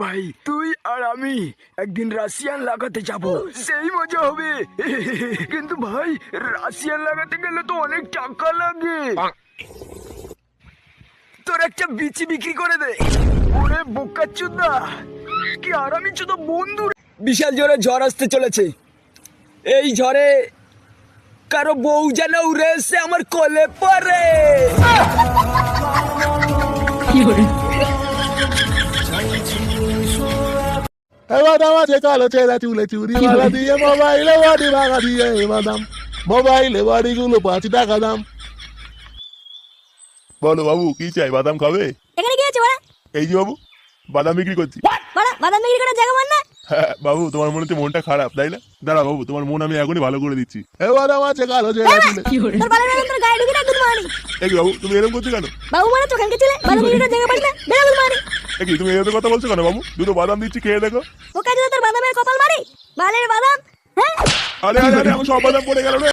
ভাই, তুই আর আমি একদিন রাশিয়ান লাগাতে যাব। সেই মজা হবে। কিন্তু ভাই, রাশিয়ান লাগাতে গেলে তো অনেক টাকা লাগে। তোর একটা বিচি বিক্রি করে দে। ওরে বোকা চুদা। কি আর আমি চুদা বন্ধু। বিশাল জোরে ঝড় আসতে চলেছে। এই ঝড়ে কারও বউ যেন উড়ে এসে আমার কোলে পড়ে। এবার আমাকে কালো চেরা চুলে চুরি মালা দিয়ে মোবাইলে বাড়ি ভাঙা দিয়ে বাদাম মোবাইলে বাড়িগুলো পাঁচ টাকা দাম বলো বাবু কি চাই বাদাম খাবে এখানে কি আছে বাড়া এই যে বাবু বাদাম বিক্রি করছি। বাড়া বাদাম বিক্রি করার জায়গা মান না হ্যাঁ, বাবু তোমার মনে হচ্ছে মনটা খারাপ তাই না? দাঁড়া বাবু তোমার মন আমি এখনই ভালো করে দিচ্ছি। কালো তোর তোর গায়ে ঢুকে না এই বাবু তুমি এরকম করছ কেন? বাবু মানে চোখান কে ছিলে বাদাম বিক্রি করার জায়গা না বেড়া কি তুমি এরকম কথা বলছো কেন বাবু? দুটো বাদাম দিচ্ছি খেয়ে দেখো। ওকে তোর বাদামের কপাল মারি? বালের বাদাম? হ্যাঁ? আরে আরে আরে আমার সব বাদাম পড়ে গেল রে।